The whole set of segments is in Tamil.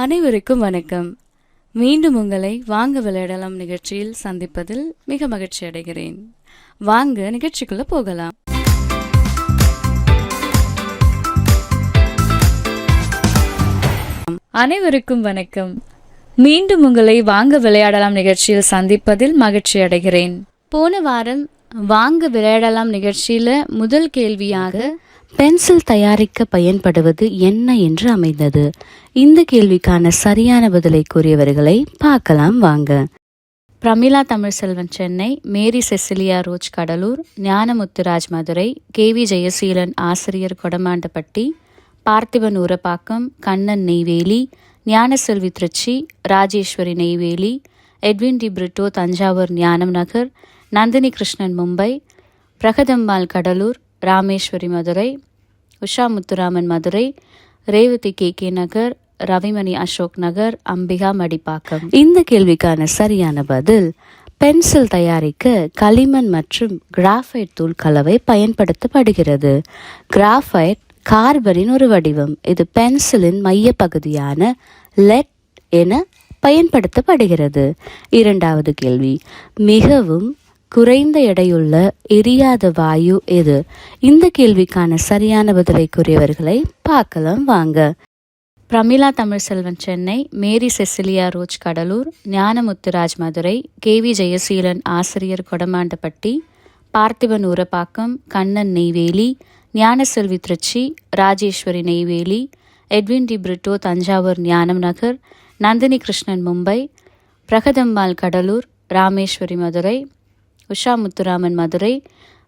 அனைவருக்கும் வணக்கம். மீண்டும் உங்களை வாங்க விளையாடலாம் நிகழ்ச்சியில் சந்திப்பதில் மிக மகிழ்ச்சி அடைகிறேன். வாங்க நிகழ்ச்சிக்குள்ள போகலாம். அனைவருக்கும் வணக்கம். மீண்டும் உங்களை வாங்க விளையாடலாம் நிகழ்ச்சியில் சந்திப்பதில் மகிழ்ச்சி அடைகிறேன். போன வாரம் வாங்க விளையாடலாம் நிகழ்ச்சியில முதல் கேள்வியாக பென்சில் தயாரிக்க பயன்படுவது என்ன என்று அமைந்தது. இந்த கேள்விக்கான சரியான பதிலை கூறியவர்களை பார்க்கலாம் வாங்க. Pramila Tamilselvan Chennai. Mary Cecilia Roj Cuddalore. Gnanamuthuraj Madurai K V Jayaseelan ஆசிரியர் Kodamandapatti Parthiban Urapakkam Kannan Neyveli. Gnanaselvi Trichy Rajeswari Neyveli. Edwin T Britto Thanjavur Gnanam Nagar Nandini Krishnan Mumbai. Pragathammal Cuddalore. Rameswari Madurai Usha Muthuraman Madurai Revathi K K Nagar Ravimani Ashok Nagar Ambika Madipakkam. இந்த கேள்விக்கான சரியான பதில் பென்சில் தயாரிக்க களிமண் மற்றும் கிராஃபைட் தூள் கலவை பயன்படுத்தப்படுகிறது. கிராஃபைட் கார்பனின் ஒரு வடிவம். இது பென்சிலின் மையப்பகுதியான லெட் என பயன்படுத்தப்படுகிறது. இரண்டாவது கேள்வி மிகவும் குறைந்த எடையுள்ள எரியாத வாயு எது? இந்த கேள்விக்கான சரியான பதிலை கூறியவர்களை பார்க்கலாம் வாங்க. Pramila Tamilselvan Chennai. Mary Cecilia Roj Cuddalore. Gnanamuthuraj Madurai K V Jayaseelan ஆசிரியர் Kodamandapatti Parthiban Urapakkam Kannan Neyveli. Gnanaselvi Trichy Rajeswari Neyveli. Edwin T Britto Thanjavur Gnanam Nagar. Nandini Krishnan Mumbai. Pragathammal Cuddalore. Rameswari Madurai. Usha Muthuraman Madurai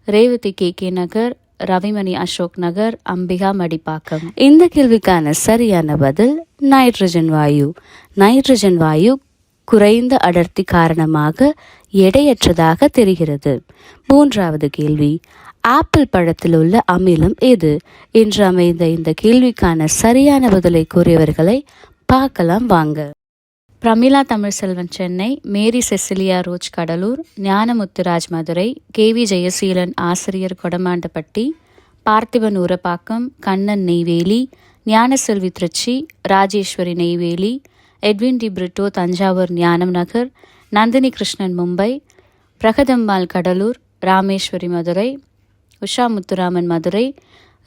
Revathi K. K. Nagar Ravimani Ashok Nagar Ambika Madipakkam. இந்த கேள்விக்கான சரியான பதில் நைட்ரஜன் வாயு. நைட்ரஜன் வாயு குறைந்த அடர்த்தி காரணமாக எடையற்றதாக தெரிகிறது. மூன்றாவது கேள்வி ஆப்பிள் பழத்தில் உள்ள அமிலம் எது? என்று அமைந்த இந்த கேள்விக்கான சரியான பதிலை கூறியவர்களை பார்க்கலாம் வாங்க. Pramila Tamilselvan Chennai Mary Cecilia Roj Cuddalore Gnanamuthuraj Madurai K V Jayaseelan ஆசிரியர் Kodamandapatti Parthiban Urapakkam Kannan Neyveli Gnanaselvi Trichy Rajeswari Neyveli Edwin T Britto Thanjavur Gnanam Nagar Nandini Krishnan Mumbai Pragathammal Cuddalore Rameswari Madurai Usha Muthuraman Madurai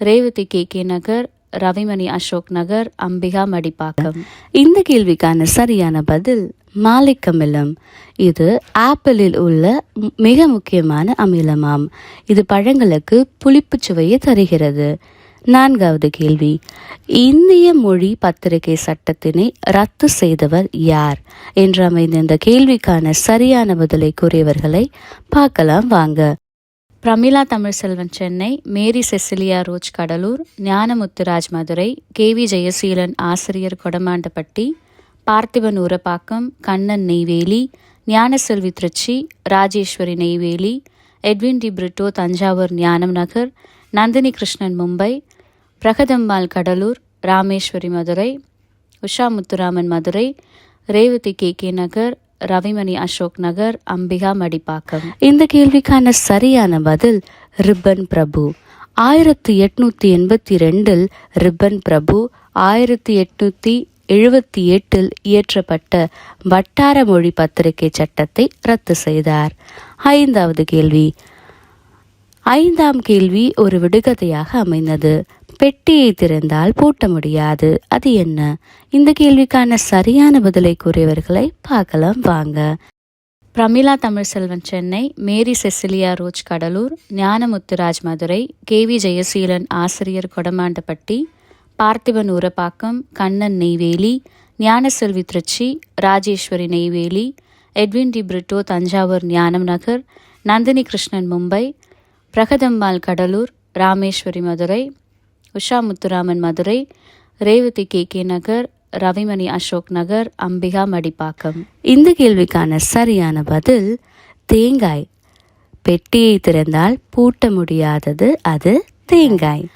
Revathi K K Nagar Ravimani Ashok Nagar Ambika Madipakkam. இந்த கேள்விக்கான சரியான பதில் மாலிக் அமிலம் இது ஆப்பிளில் உள்ள மிக முக்கியமான அமிலமாம். இது பழங்களுக்கு புளிப்புச் சுவையை தருகிறது. நான்காவது கேள்வி. இந்திய மொழி பத்திரிகை சட்டத்தினை ரத்து செய்தவர் யார்? என்று அமைந்த இந்த கேள்விக்கான சரியான பதிலை கூறியவர்களை பார்க்கலாம் வாங்க. Pramila Tamilselvan Chennai Mary Cecilia Roj Cuddalore Gnanamuthuraj Madurai K V Jayaseelan ஆசிரியர் Kodamandapatti Parthiban Urapakkam Kannan Neyveli Gnanaselvi Trichy Rajeswari Neyveli Edwin T Britto Thanjavur Gnanam Nagar Nandini Krishnan Mumbai Pragathammal Cuddalore Rameswari Madurai Usha Muthuraman Madurai Revathi K K Nagar Ravimani Ashok Nagar Ambika Madipakkam. இந்த கேள்விக்கான சரியான பதில் ரிப்பன் பிரபு. ஆயிரத்தி எட்நூத்தி எண்பத்தி ரெண்டில் ரிப்பன் பிரபு ஆயிரத்தி எட்நூத்தி எழுபத்தி எட்டில் இயற்றப்பட்ட வட்டார மொழி பத்திரிகை சட்டத்தை ரத்து செய்தார். ஐந்தாவது கேள்வி. ஐந்தாம் கேள்வி ஒரு விடுகதையாக அமைந்தது. பெட்டியை திறந்தால் பூட்ட முடியாது. அது என்ன? இந்த கேள்விக்கான சரியான பதிலை கூறியவர்களை பார்க்கலாம் வாங்க. Pramila Tamilselvan Chennai. Mary Cecilia Roj Cuddalore. Gnanamuthuraj Madurai K V Jayaseelan ஆசிரியர் Kodamandapatti Parthiban Urapakkam Kannan Neyveli. Gnanaselvi Trichy Rajeswari Neyveli. Edwin T. Britto Thanjavur Gnanam Nagar. Nandini Krishnan Mumbai. Pragathammal Cuddalore. Rameswari Madurai. Usha Muthuraman Madurai Revathi K. K. Nagar Ravimani Ashok Nagar Ambika Madipakkam. இந்த கேள்விக்கான சரியான பதில் தேங்காய். பெட்டியை திறந்தால் பூட்ட முடியாதது அது தேங்காய்.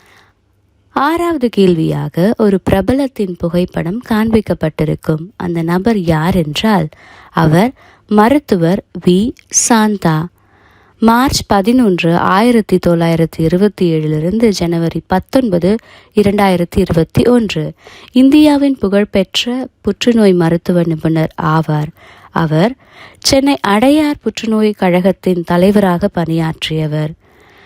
ஆறாவது கேள்வியாக ஒரு பிரபலத்தின் புகைப்படம் காண்பிக்கப்பட்டிருக்கும். அந்த நபர் யார் என்றால் அவர் மருத்துவர் வி. சாந்தா. மார்ச் பதினொன்று ஆயிரத்தி தொள்ளாயிரத்தி இருபத்தி ஏழிலிருந்து ஜனவரி பத்தொன்பது இரண்டாயிரத்தி இருபத்தி ஒன்று. இந்தியாவின் புகழ்பெற்ற புற்றுநோய் மருத்துவ நிபுணர் ஆவார். அவர் சென்னை அடையார் புற்றுநோய் கழகத்தின் தலைவராக பணியாற்றியவர்.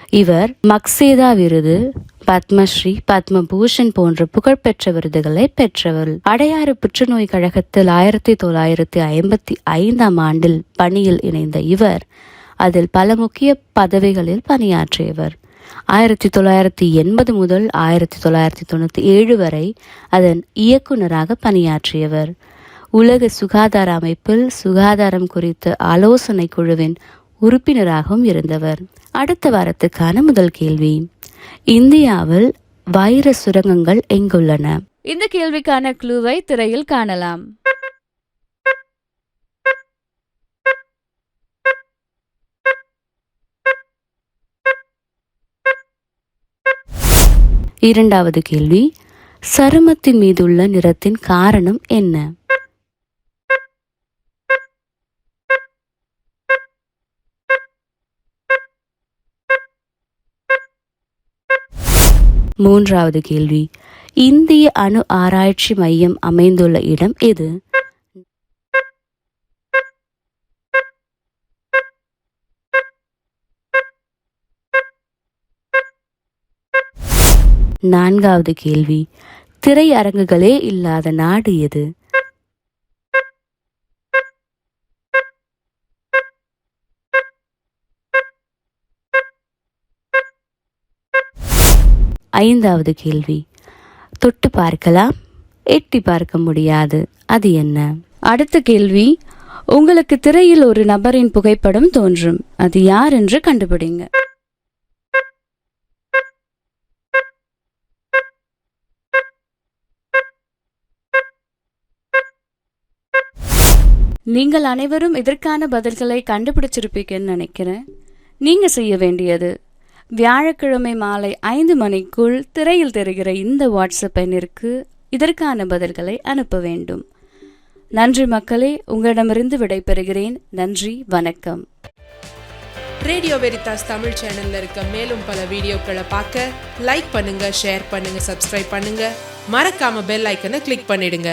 இவர் மக்சேதா விருது பத்மஸ்ரீ பத்மபூஷன் போன்ற புகழ்பெற்ற விருதுகளை பெற்றவர். அடையாறு புற்றுநோய் கழகத்தில் ஆயிரத்தி தொள்ளாயிரத்தி ஐம்பத்தி ஐந்தாம் ஆண்டில் பணியில் இணைந்த இவர் அதில் பல முக்கிய பதவிகளில் பணியாற்றியவர். ஆயிரத்தி தொள்ளாயிரத்தி எண்பது முதல் ஆயிரத்தி தொள்ளாயிரத்தி தொண்ணூற்றி ஏழு வரை அதன் இயக்குநராக பணியாற்றியவர். உலக சுகாதார அமைப்பில் சுகாதாரம் குறித்த ஆலோசனை குழுவின் உறுப்பினராகவும் இருந்தவர். அடுத்த வாரத்துக்கான முதல் கேள்வி. இந்தியாவில் வைரஸ் சுரங்கங்கள் எங்குள்ளன? இந்த கேள்விக்கான க்ளூவை திரையில் காணலாம். இரண்டாவது கேள்வி சருமத்தின் மீதுள்ள நிறத்தின் காரணம் என்ன? மூன்றாவது கேள்வி இந்திய அணு ஆராய்ச்சி மையம் அமைந்துள்ள இடம் எது? நான்காவது கேள்வி. திரையரங்குகளே இல்லாத நாடு எது? ஐந்தாவது கேள்வி. தொட்டு பார்க்கலாம் எட்டி பார்க்க முடியாது. அது என்ன? அடுத்த கேள்வி. உங்களுக்கு திரையில் ஒரு நபரின் புகைப்படம் தோன்றும். அது யார் என்று கண்டுபிடிங்க. நீங்கள் அனைவரும் இதற்கான பதில்களை கண்டுபிடிச்சிருப்பீங்கன்னு நினைக்கிறேன். நீங்க செய்ய வேண்டியது வியாழக்கிழமை மாலை ஐந்து மணிக்குள் திரையில் தெரிகிற இந்த வாட்ஸ்அப் எண்ணிற்கு இதற்கான பதில்களை அனுப்ப வேண்டும். நன்றி மக்களே உங்களிடமிருந்து விடைபெறுகிறேன். நன்றி வணக்கம். ரேடியோ வெரிதாஸ் தமிழ் சேனல்ல இருக்க மேலும் பல வீடியோக்களை பார்க்க லைக் பண்ணுங்க ஷேர் பண்ணுங்க சப்ஸ்கிரைப் பண்ணுங்க. மறக்காம பெல் ஐக்கனை கிளிக் பண்ணிடுங்க.